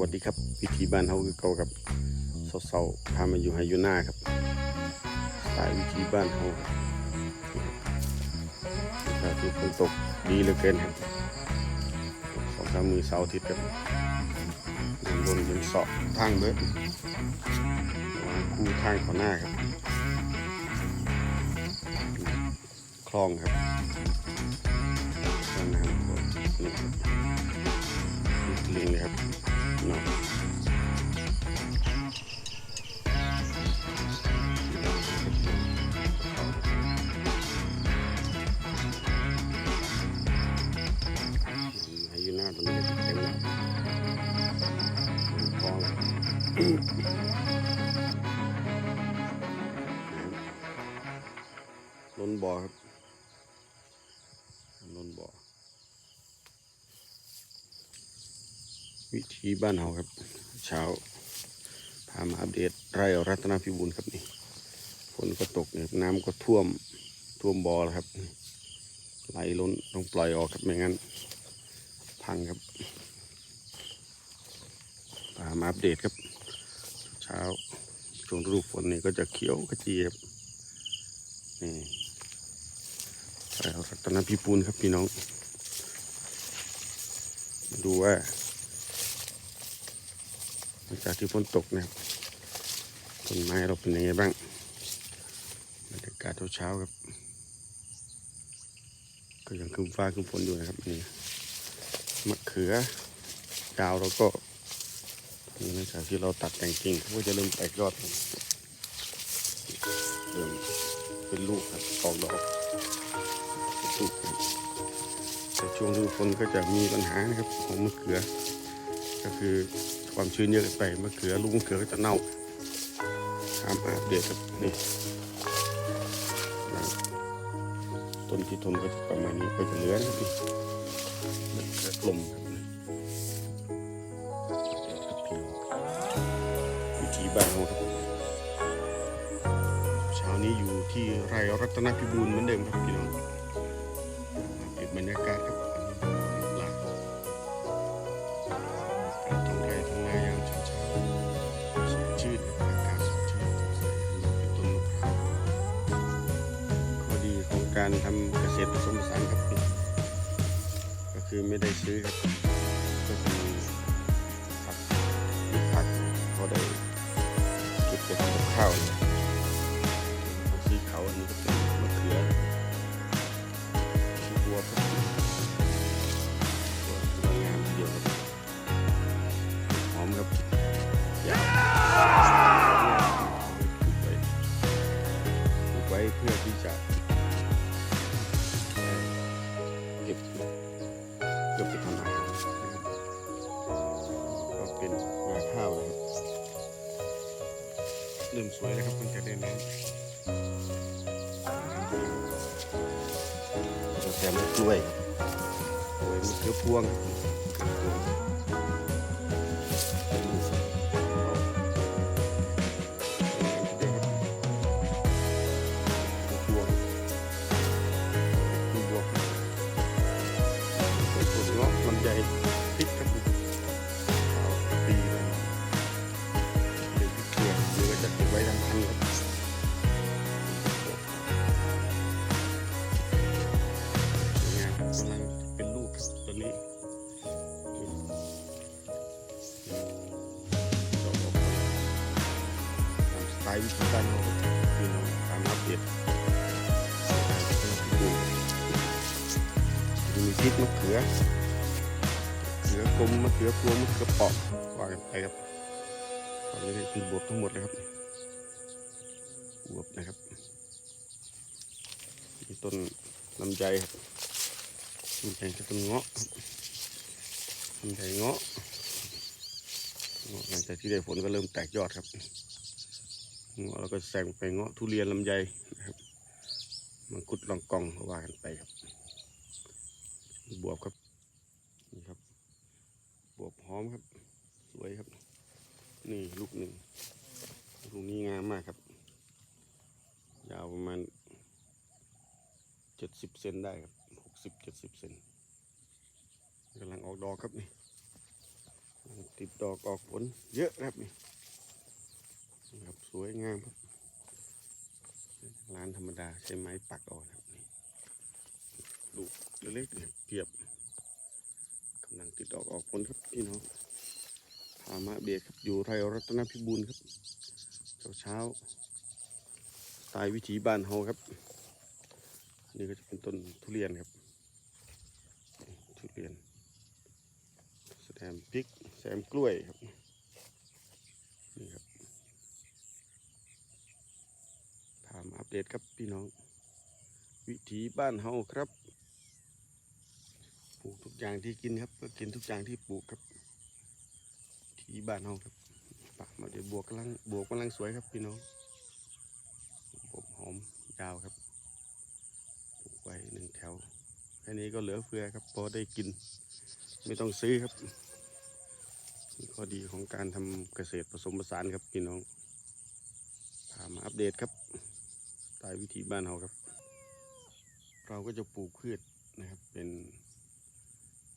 วัสดีครับ วิธีบ้านเฮาคือเก่ากับเสาๆพามาอยู่ไฮยูน่าครับสไตล์วิธีบ้านเฮาครับฝนตกดีเหลือเกินครับสองสามมือเสาร์อาทิตย์ครับน้ำล้นเป็นเสาะทางเบิดวางคู่ทางขอหน้าครับคลองครับนั่นนะครับนี่ครับลิงเลยครับ เนาะอายุหน้าตรงนี้เต็มแล้วคลองล้นบ่อครับล้นบ่อ วิธีบ้านเฮาครับ เช้า พามาอัปเดตไร่รัตนพิบูลครับนี่ฝนก็ตกเนี่ยน้ำก็ท่วมท่วมบ่อแล้วครับ ไหลล้นต้องปล่อยออกครับไม่งั้น พังครับพามาอัปเดตครับ เช้าช่วงฤดูฝนนี่ก็จะเขียวกระจีครับนี่ไร่รัตนพิบูลครับพี่น้องดูว่า ลังจากที่ฝนตกนะครับต้นไม้เราเป็นยังไงบ้างบรรยากาศเช้าๆครับ ก็ยังครึ้มฟ้าครึ้มฝนอยู่นะครับนี่มะเขือยาวเราก็นี่หลังจากที่เราตัดแต่งกิ่งก็จะเริ่มแตกยอดเริ่มเป็นลูกครับออกดอกเป็นลูกแต่ช่วงฤดูฝนก็จะมีปัญหานะครับของมะเขือ ก็คือ ความชื้นเยอะเกินไปมะเขือลูกมะเขือก็จะเน่าตามอัปเดตครับนี่ต้นที่ทนก็ประมาณนี้ก็จะเหลือนะครับนี่มะเขือกลมครับนี้วิธีบ้านเราครับเช้านี้อยู่ที่ไร่รัตนพิบูลเหมือนเดิมครับพี่น้อง การทำเกษตรผสมผสานครับ ก็คือไม่ได้ซื้อครับ ก็คือผักผักพอได้เก็บไปทำกับข้าว แซมด้วยกล้วยกล้วยมะเขือพวงครับมะเขือพวง พริกมะเขือเขือกลมมะเขือพวงมะเขือเปอกว่ากันไปครับตอนนี้คือบวบทั้งหมดเลยครับบวบนะครับมีต้นลำไยครับลำไยคือต้นเงาะครับลำไยเงาะเงาะหลังจากที่ได้ฝนก็เริ่มแตกยอดครับเงาะแล้วก็แซงไปเงาะทุเรียนลำไยนะครับ มังคุดลองกองว่ากันไปครับ บวบครับนี่ครับ บวบหอมครับ สวยครับ นี่ลูกหนึ่งลูกนี้งามมากครับ ยาวประมาณเจ็ดสิบเซนได้ครับหกสิบเจ็ดสิบเซนกำลังออกดอกครับนี่ติดดอกออกผลเยอะครับนี่นะครับสวยงามครับร้านธรรมดาใช้ไม้ปักออกครับ ลูกเล็กๆเนี่ยเพียบกำลังติดดอกออกผลครับพี่น้องพามาเบียดครับอยู่ไรรัตนพิบูลครับเช้าเช้าๆตล์วิถีบ้านเฮาครับนนี้ก็จะเป็นต้นทุเรียนครับ ทุเรียนแซมพริกแซมกล้วยครับนี่ครับพามาอัปเดตครับพี่น้อง วิถีบ้านเฮาครับ ปลูกทุกอย่างที่กินครับ ก็กินทุกอย่างที่ปลูกครับวิถีบ้านเฮาครับปะมาเดี๋ยวบวกกำลังบวกกำลังสวยครับพี่น้องผมหอมยาวครับปลูกไว้หนึ่งแถวแค่นี้ก็เหลือเฟือครับพอได้กิน ไม่ต้องซื้อครับข้อดีของการทำเกษตรผสมผสานครับพี่น้องพามาอัปเดตครับสไตล์วิถีบ้านเราครับ เราก็จะปลูกพืชนะครับเป็น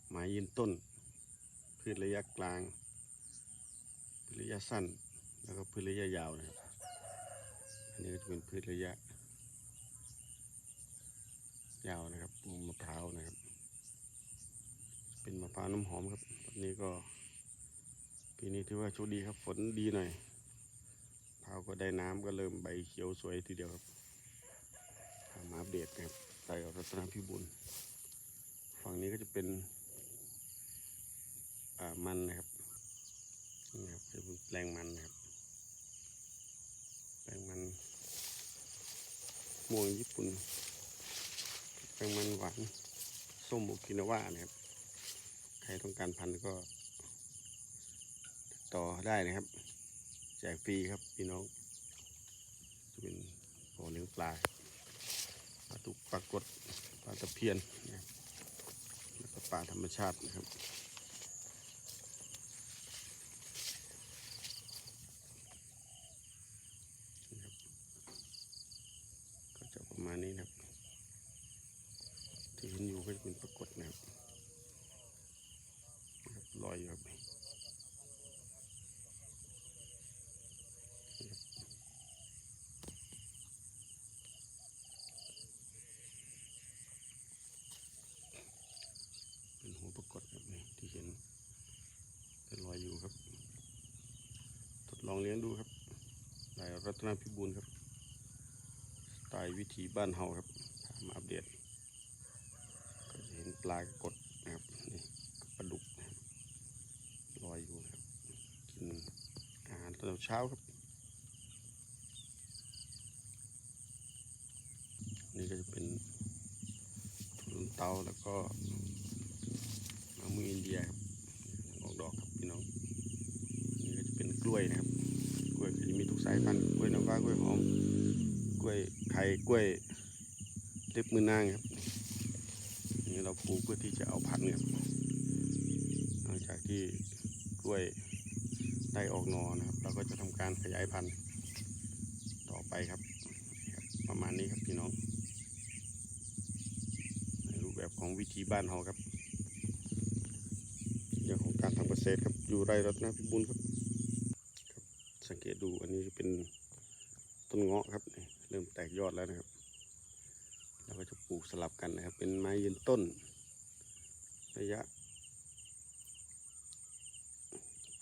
ไม้ยืนต้น พืชระยะกลาง พืชระยะสั้น แล้วก็พืชระยะยาวนะครับ อันนี้ก็จะเป็นพืชระยะ ยาวนะครับปลูกมะพร้าวนะครับ เป็นมะพร้าวน้ำหอมครับวันนี้ก็ปีนี้ถือว่าโชคดีครับฝนดีหน่อยพร้าวก็ได้น้ำก็เริ่มใบเขียวสวยทีเดียวครับมาอัปเดตครับใส่รัตนพิบูลฝั่งนี้ก็จะเป็น มันนะครับนี่ครับจะเป็นแปลงมันนะครับ แปลงมันม่วงญี่ปุ่น แปลงมันหวานส้มโอกินาวานะครับ ใครต้องการพันธุ์ก็ ต่อได้นะครับแจกฟรีครับพี่น้องจะเป็นบ่อเลี้ยงปลาปลาตุกปลากดปลาตะเพียนนะครับแล้วก็ปลาธรรมชาตินะครับ นี่ครับ ก็จะประมาณนี้นะครับ ที่เห็นอยู่ก็จะเป็นปรากฏนะครับนะครับลอยอยู่ครับนี่ครับเป็นหัวปรากฏครับนี่ที่เห็นเป็นลอยอยู่ครับ ทดลองเลี้ยงดูครับ นาพิบูลครับสไตล์วิถีบ้านเฮาครับมาอัปเดตก็เห็นปลากดนะครับนี่ปลาดุกนะครับลอยอยู่นะครับกินอาหารตอนเช้าครับ นี่ก็จะเป็นทุนเตาแล้วก็มะม่วงอินเดียครับออกดอกครับพี่น้องนี่ก็จะเป็นกล้วยนะครับ วยก็จะมีทุกสายพันธุ์กล้วยน้ำว้ากล้วยหอม กล้วยไข่กล้วยเล็บมือนางครับนี่เราปลูกเพื่อที่จะเอาพันธุ์ครับหลังจากที่กล้วยได้ออกนอนะครับเราก็จะทำการขยายพันธุ์ต่อไปครับ ประมาณนี้ครับพี่น้องในรูปแบบของวิธีบ้านเราครับเรื่องของการทำเกษตรครับอยู่ไรรัตนพิบูลครับ สังเกตดูอันนี้เป็นต้นเงาะครับ เริ่มแตกยอดแล้วนะครับ เราก็จะปลูกสลับกันนะครับ เป็นไม้ยืนต้น ระยะ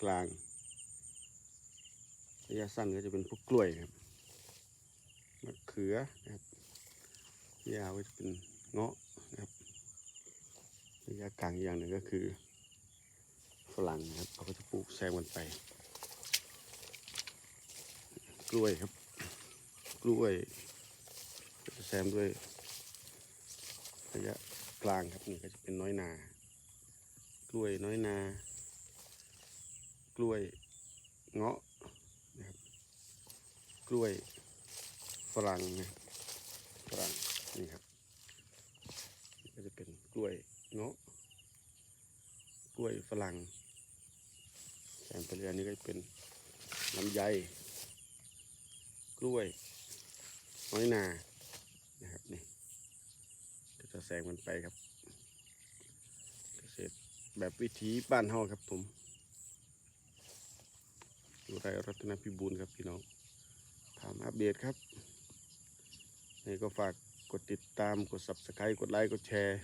กลาง ระยะสั้นก็จะเป็นพวกกล้วยครับมะเขือนะครับยาวก็จะเป็นเงาะนะครับ ระยะกลางอีกอย่างหนึ่งก็คือฝรั่งนะครับเราก็จะปลูกแซมกันไป กล้วยครับ กล้วยจะแซมด้วยระยะกลางครับนี่ก็จะเป็นน้อยนา กล้วยน้อยนา กล้วยเงาะนะครับกล้วยฝรั่งนะฝรั่งนี่ครับก็จะเป็นกล้วยเงาะกล้วยฝรั่งแซมไปเรื่อยอันนี้ก็จะเป็นลำไย กล้วยน้อยนานะครับนี่ก็จะแซงมันไปครับเกษตรแบบวิถีบ้านเฮาครับผมสุไรรัตนพิบูลครับพี่น้องถามอัปเดตครับนี่ก็ฝากกดติดตามกด subscribe กดไลค์กดแชร์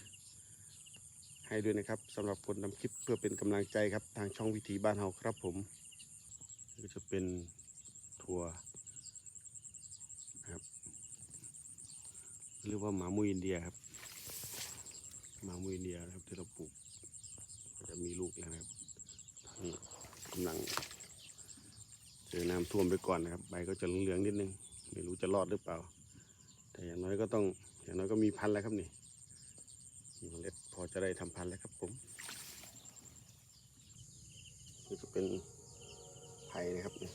ให้ด้วยนะครับสำหรับคนทำคลิปเพื่อเป็นกำลังใจครับ ทางช่องวิถีบ้านเฮาครับผมก็จะเป็นถั่วนะครับ เรียกว่าหมามุยอินเดียครับหมามุยอินเดียนะครับที่เราปลูกจะมีลูกแล้วนะครับตอนนี้กำลังเจอน้ำท่วมไปก่อนนะครับใบก็จะเหลืองๆนิดนึงไม่รู้จะรอดหรือเปล่า แต่อย่างน้อยก็ต้องอย่างน้อยก็มีพันธุ์แล้วครับนี่มีเมล็ดพอจะได้ทำพันธุ์แล้วครับผมนี่ก็เป็นไผ่นะครับนี่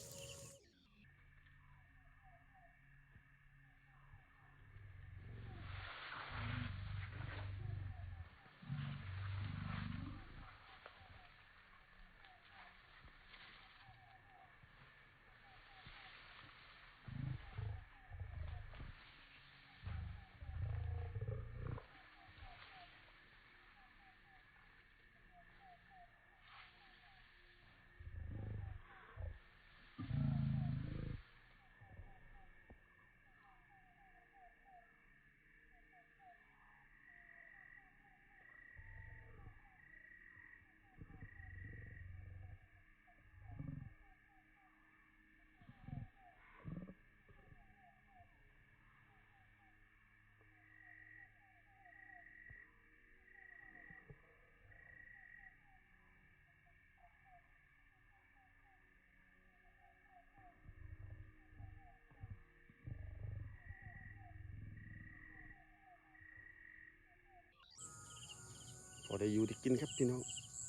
ได้อยู่ได้กินครับพี่น้อง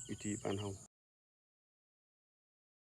วิธีบ้านเฮา